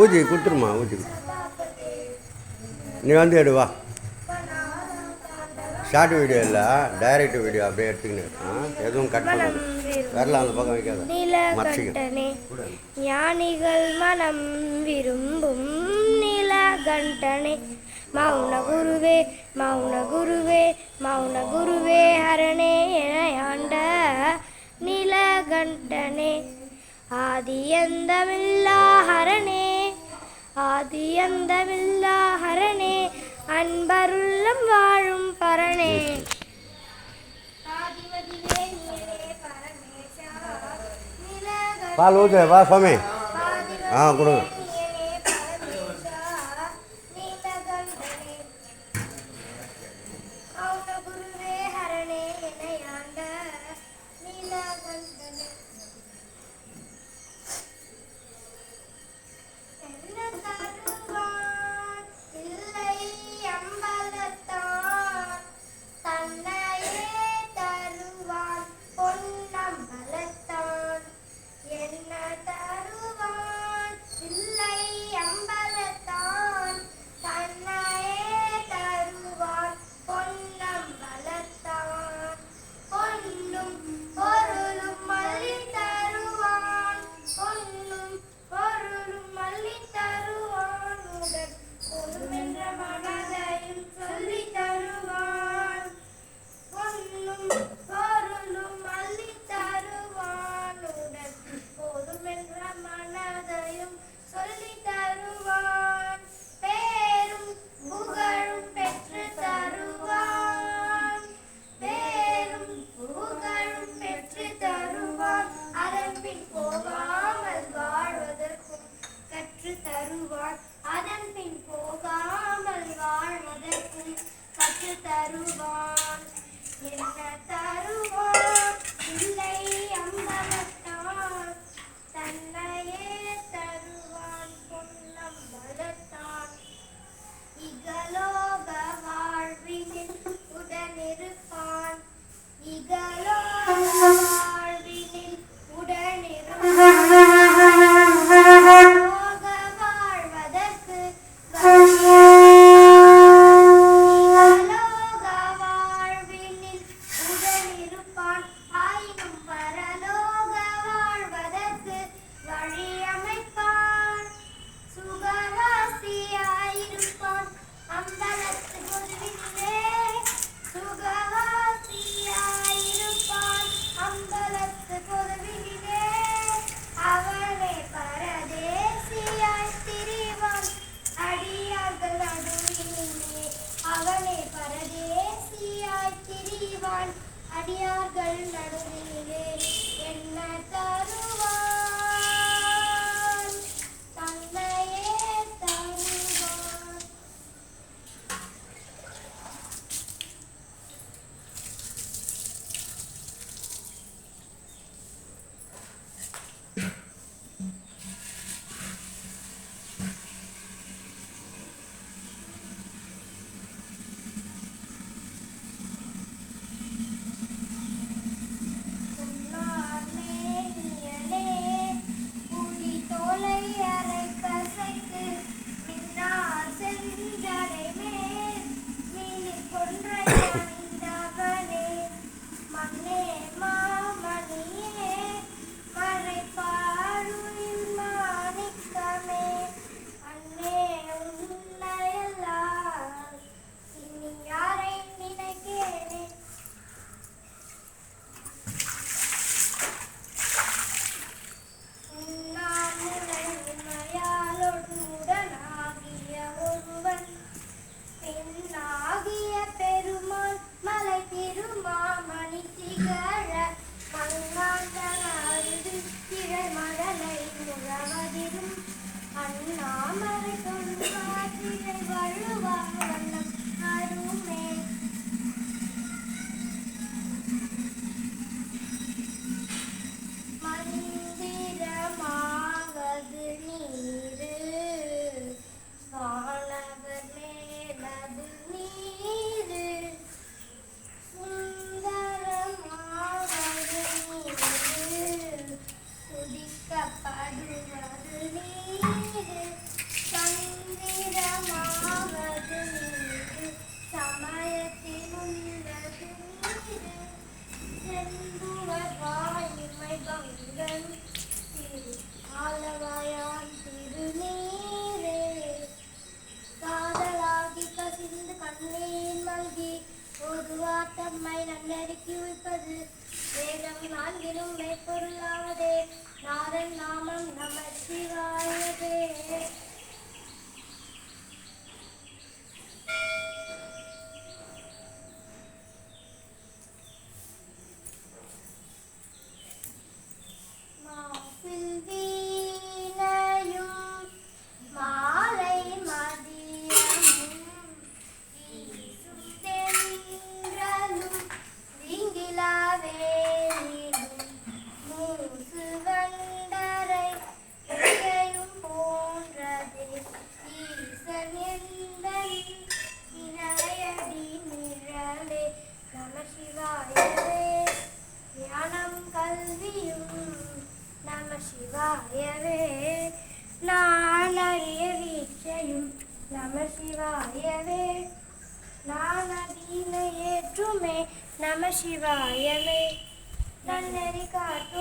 ஊதி கொடுத்துருமா ஊதி நீ வந்து எடுவா ஷார்ட் வீடியோ இல்லை டைரக்ட் வீடியோ அப்படியே எடுத்துக்கின்னு எதுவும் கட் பண்ண வரல அந்த பக்கம் வைக்காத. ஞானிகள் மனம் விரும்பும் நீலகண்டனே. மௌன குருவே மௌன குருவே மௌன குருவே ஹரணே என ஆண்ட நீலகண்டனே. ஆதியந்தமில்லா ஹரணே ஆதியந்தமில்லாஹரணே அன்பருள்ளம் வாழும் பரணே. பால் ஊற்று வா சுவாமி. ஆ கொடுங்க. Hello, hello, hello. தம்மை நன்னறிக்கி வைப்பது வேதம் நான்கிலும் மெய்ப்பொருளாவதே நாதன் நாமம் நம சிவாயதே நம சிவாயவே. நான் அறிய வீச்சையும் நம சிவாயவே. நான் அதீன ஏற்றுமே நம சிவாயவே. நன்னறி காட்டு